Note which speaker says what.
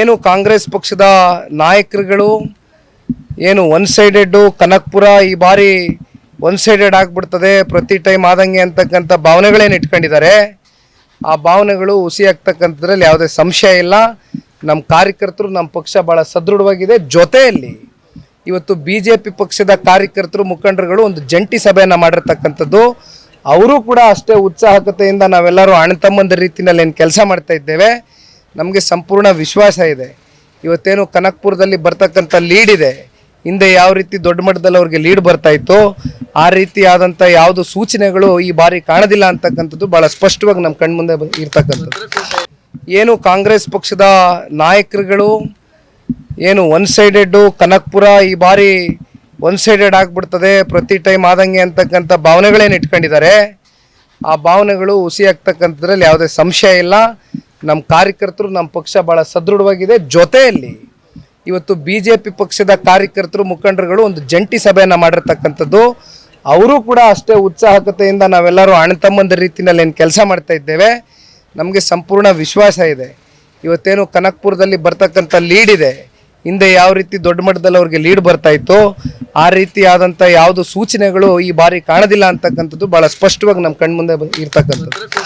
Speaker 1: ಏನು ಕಾಂಗ್ರೆಸ್ ಪಕ್ಷದ ನಾಯಕರುಗಳು, ಏನು ಒನ್ ಸೈಡೆಡ್ಡು ಕನಕ್ಪುರ ಈ ಬಾರಿ ಒನ್ ಸೈಡೆಡ್ ಆಗಿಬಿಡ್ತದೆ, ಪ್ರತಿ ಟೈಮ್ ಆದಂಗೆ ಅಂತಕ್ಕಂಥ ಭಾವನೆಗಳೇನು ಇಟ್ಕೊಂಡಿದ್ದಾರೆ, ಆ ಭಾವನೆಗಳು ಹುಸಿ ಆಗ್ತಕ್ಕಂಥದ್ರಲ್ಲಿ ಯಾವುದೇ ಸಂಶಯ ಇಲ್ಲ. ನಮ್ಮ ಕಾರ್ಯಕರ್ತರು ನಮ್ಮ ಪಕ್ಷ ಭಾಳ ಸದೃಢವಾಗಿದೆ. ಜೊತೆಯಲ್ಲಿ ಇವತ್ತು ಬಿ ಜೆ ಪಿ ಪಕ್ಷದ ಕಾರ್ಯಕರ್ತರು, ಮುಖಂಡರುಗಳು ಒಂದು ಜಂಟಿ ಸಭೆಯನ್ನು ಮಾಡಿರ್ತಕ್ಕಂಥದ್ದು. ಅವರು ಕೂಡ ಅಷ್ಟೇ ಉತ್ಸಾಹಕತೆಯಿಂದ ನಾವೆಲ್ಲರೂ ಅಣ್ಣ ತಮ್ಮಂದ ರೀತಿಯಲ್ಲಿ ಏನು ಕೆಲಸ ಮಾಡ್ತಾ ಇದ್ದೇವೆ. ನಮಗೆ ಸಂಪೂರ್ಣ ವಿಶ್ವಾಸ ಇದೆ. ಇವತ್ತೇನು ಕನಕ್ಪುರದಲ್ಲಿ ಬರ್ತಕ್ಕಂಥ ಲೀಡ್ ಇದೆ. ಹಿಂದೆ ಯಾವ ರೀತಿ ದೊಡ್ಡ ಮಟ್ಟದಲ್ಲಿ ಅವ್ರಿಗೆ ಲೀಡ್ ಬರ್ತಾ ಇತ್ತು, ಆ ರೀತಿಯಾದಂಥ ಯಾವುದು ಸೂಚನೆಗಳು ಈ ಬಾರಿ ಕಾಣೋದಿಲ್ಲ ಅಂತಕ್ಕಂಥದ್ದು ಭಾಳ ಸ್ಪಷ್ಟವಾಗಿ ನಮ್ಮ ಕಣ್ಮುಂದೆ ಇರ್ತಕ್ಕಂಥದ್ದು. ಏನು ಕಾಂಗ್ರೆಸ್ ಪಕ್ಷದ ನಾಯಕರುಗಳು, ಏನು ಒನ್ ಸೈಡೆಡ್ಡು ಕನಕ್ಪುರ ಈ ಬಾರಿ ಒನ್ ಸೈಡೆಡ್ ಆಗಿಬಿಡ್ತದೆ, ಪ್ರತಿ ಟೈಮ್ ಆದಂಗೆ ಅಂತಕ್ಕಂಥ ಭಾವನೆಗಳೇನು ಇಟ್ಕೊಂಡಿದ್ದಾರೆ, ಆ ಭಾವನೆಗಳು ಹುಸಿ ಆಗ್ತಕ್ಕಂಥದ್ರಲ್ಲಿ ಯಾವುದೇ ಸಂಶಯ ಇಲ್ಲ. ನಮ್ಮ ಕಾರ್ಯಕರ್ತರು ನಮ್ಮ ಪಕ್ಷ ಭಾಳ ಸದೃಢವಾಗಿದೆ. ಜೊತೆಯಲ್ಲಿ ಇವತ್ತು ಬಿ ಜೆ ಪಿ ಪಕ್ಷದ ಕಾರ್ಯಕರ್ತರು, ಮುಖಂಡರುಗಳು ಒಂದು ಜಂಟಿ ಸಭೆಯನ್ನು ಮಾಡಿರ್ತಕ್ಕಂಥದ್ದು. ಅವರು ಕೂಡ ಅಷ್ಟೇ ಉತ್ಸಾಹಕತೆಯಿಂದ ನಾವೆಲ್ಲರೂ ಅಣ್ಣ ರೀತಿಯಲ್ಲಿ ಏನು ಕೆಲಸ ಮಾಡ್ತಾ ಇದ್ದೇವೆ. ನಮಗೆ ಸಂಪೂರ್ಣ ವಿಶ್ವಾಸ ಇದೆ. ಇವತ್ತೇನು ಕನಕ್ಪುರದಲ್ಲಿ ಬರ್ತಕ್ಕಂಥ ಲೀಡ್ ಇದೆ. ಹಿಂದೆ ಯಾವ ರೀತಿ ದೊಡ್ಡ ಮಟ್ಟದಲ್ಲಿ ಅವ್ರಿಗೆ ಲೀಡ್ ಬರ್ತಾ ಇತ್ತು, ಆ ರೀತಿಯಾದಂಥ ಯಾವುದು ಸೂಚನೆಗಳು ಈ ಬಾರಿ ಕಾಣೋದಿಲ್ಲ ಅಂತಕ್ಕಂಥದ್ದು ಭಾಳ ಸ್ಪಷ್ಟವಾಗಿ ನಮ್ಮ ಕಣ್ಮುಂದೆ ಇರ್ತಕ್ಕಂಥದ್ದು.